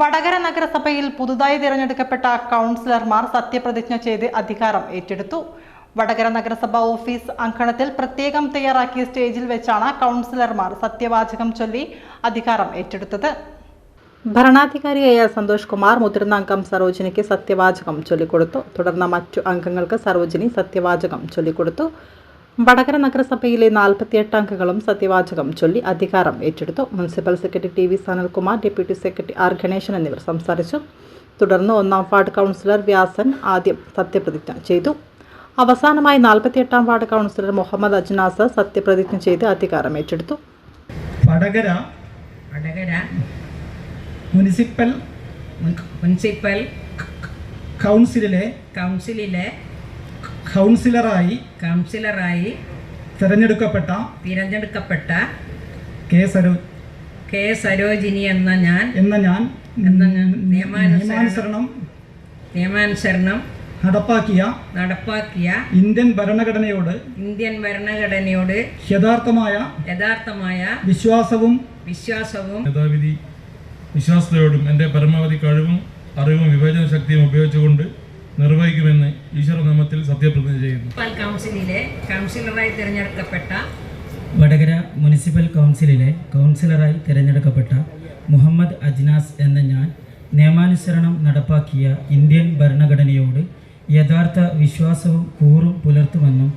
വടകര നഗരസഭയിൽ പുതുതായി തിരഞ്ഞെടുക്കപ്പെട്ട കൗൺസിലർമാർ സത്യപ്രതിജ്ഞ ചെയ്ത് അധികാരം ഏറ്റെടുത്തു. വടകര നഗരസഭ ഓഫീസ് അങ്കണത്തിൽ പ്രത്യേകം തയ്യാറാക്കിയ സ്റ്റേജിൽ വെച്ചാണ് കൗൺസിലർമാർ സത്യവാചകം ചൊല്ലി അധികാരം ഏറ്റെടുത്തത്. ഭരണാധികാരിയായ സന്തോഷ് കുമാർ മുതിർന്ന അംഗം സരോജിനിക്ക് സത്യവാചകം ചൊല്ലിക്കൊടുത്തു. തുടർന്ന് മറ്റു അംഗങ്ങൾക്ക് സരോജിനി സത്യവാചകം ചൊല്ലിക്കൊടുത്തു. വടകര നഗരസഭയിലെ നാൽപ്പത്തിയെട്ട് അംഗങ്ങളും സത്യവാചകം ചൊല്ലി അധികാരം ഏറ്റെടുത്തു. Municipal secretary T V Sanalkumar deputy secretary R Ganeshan എന്നിവർ സംസാരിച്ചു. തുടർന്ന് ഒന്നാം വാർഡ് കൗൺസിലർ വ്യാസൻ ആദ്യം സത്യപ്രതിജ്ഞ ചെയ്തു. അവസാനമായി നാൽപ്പത്തിയെട്ടാം വാർഡ് കൗൺസിലർ മുഹമ്മദ് അജ്നാസ് സത്യപ്രതിജ്ഞ ചെയ്ത് അധികാരം ഏറ്റെടുത്തു. വടകര വടകര മുനിസിപ്പൽ മുനിസിപ്പൽ കൗൺസിലിലെ കൗൺസിലിലെ കൗൺസിലറായി കൗൺസിലറായി തിരഞ്ഞെടുക്കപ്പെട്ട തിരഞ്ഞെടുക്കപ്പെട്ട കെ സരോ കെ സരോജിനി എന്ന ഞാൻ എന്ന ഞാൻ എന്ന ഞാൻ നിയമാനുസരണം നിയമാനുസരണം നടപ്പാക്കിയ നടപ്പാക്കിയ ഇന്ത്യൻ ഭരണഘടനയോട് ഇന്ത്യൻ ഭരണഘടനയോട് യഥാർത്ഥമായ യഥാർത്ഥമായ വിശ്വാസവും വിശ്വാസവും യഥാവിധി വിശ്വാസത്തോടും എന്റെ പരമാവധി കഴിവും അറിവും വിവേചന ശക്തിയും ഉപയോഗിച്ചുകൊണ്ട് നിർവഹിക്കുമെന്ന് ഈശ്വരനാമത്തിൽ സത്യപ്രതിജ്ഞ ചെയ്യുന്നു. കൗൺസിലിലെ കൗൺസിലറായി തിരഞ്ഞെടുക്കപ്പെട്ട വടകര മുനിസിപ്പൽ കൗൺസിലിലെ കൗൺസിലറായി തിരഞ്ഞെടുക്കപ്പെട്ട മുഹമ്മദ് അജ്നാസ് എന്ന ഞാൻ നിയമാനുസരണം നടപ്പാക്കിയ ഇന്ത്യൻ ഭരണഘടനയോട് യഥാർത്ഥ വിശ്വാസവും കൂറും പുലർത്തുമെന്നും